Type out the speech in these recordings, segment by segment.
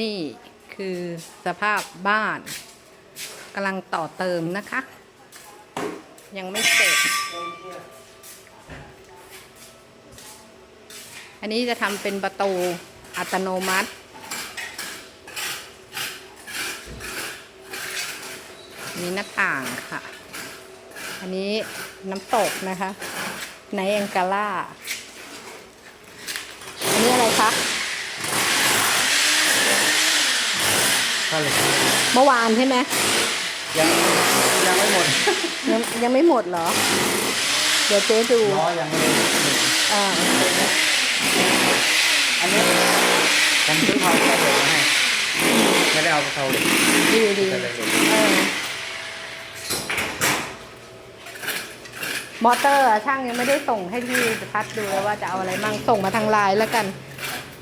นี่คือสภาพบ้านกำลังต่อเติมนะคะ ยังไม่เสร็จ อันนี้จะทำเป็นประตูอัตโนมัติ มีหน้าต่างค่ะ อันนี้น้ำตกนะคะไนแองกาล่า อันนี้อะไรคะ ถ้าเหล็กเมื่อวานใช่ไหมยังยังไม่หมดยังยังไม่หมดเหรอ เดี๋ยวเจ๊ดูล้อยังไม่ได้อ่าอันนี้ผมซื้อเผาแค่เหล็กมาให้ไม่ได้เอาเผาเหล็กดีดีแต่เหล็กเออมอเตอร์อะช่างยังไม่ได้ส่งให้พี่พัดดูเลยว่าจะเอาอะไรมั่งส่งมาทางไลน์แล้วกัน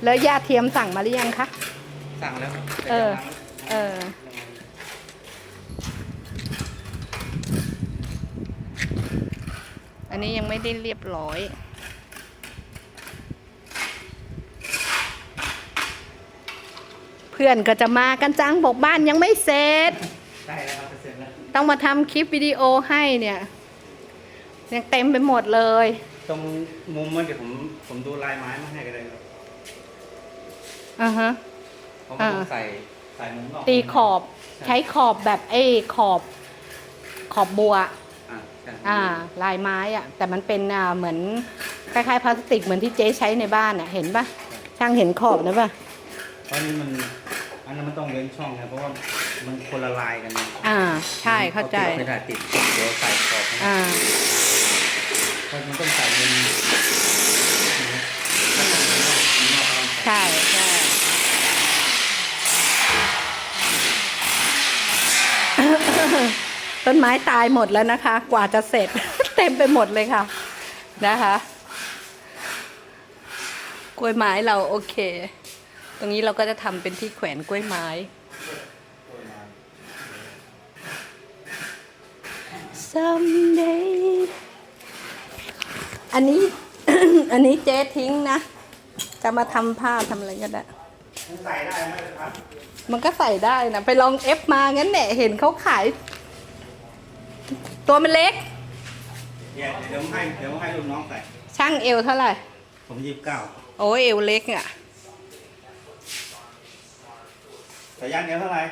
แล้วยาเทียมสั่งมาหรือยังคะ สั่งแล้วเออ เออ อันนี้ยังไม่ได้เรียบร้อยเพื่อนก็จะมากันจังบอกบ้านยังไม่เสร็จได้แล้วครับเสร็จแล้ว ต้องมาทำคลิปวิดีโอให้เนี่ย ยังเต็มไปหมดเลย ตรงมุมมันเดี๋ยวผมผมดูลายไม้มาให้ก็ได้ครับ อ่าฮะเพราะมันต้องใส่ ใส่มุมนอกตีขอบใช้ขอบแบบเอ้ขอบขอบบัว อ่าใช่อ่า ลายไม้อะแต่มันเป็นอ่าเหมือนคล้ายๆพลาสติกเหมือนที่เจ๊ใช้ในบ้านอะเห็นปะช่างเห็นขอบนะปะเพราะนี่มันอันนั้นมันต้องเว้นช่องนะเพราะว่ามันคนละลายกันนะอ่า ใช่เข้าใจไม่ได้ติดเดี๋ยวใส่ขอบนะอ่า เพราะมันต้องใส่มุมมุมนอกต้องใส่ ใช่ใช่ ต้นไม้ตายหมดแล้วนะคะ กว่าจะเสร็จ เต็มไปหมดเลยค่ะ นะคะ กล้วยไม้เราโอเค ตรงนี้เราก็จะทำเป็นที่แขวนกล้วยไม้ someday อันนี้ อันนี้เจ๊ทิ้งนะ จะมาทำผ้าทำอะไรก็ได้ มันใส่ได้ไหมครับมันก็ใส่ได้นะ ไปลองเอฟมางั้นแหละเห็นเขาขาย ตัวมันเล็กเดี๋ยวเดี๋ยวผมให้เดี๋ยวผมให้ลูกน้องใส่ช่างเอวเท่าไหร่ ผมยี่สิบเก้าโอ้ยเอวเล็กอะสายยางเดียวเท่าไหร่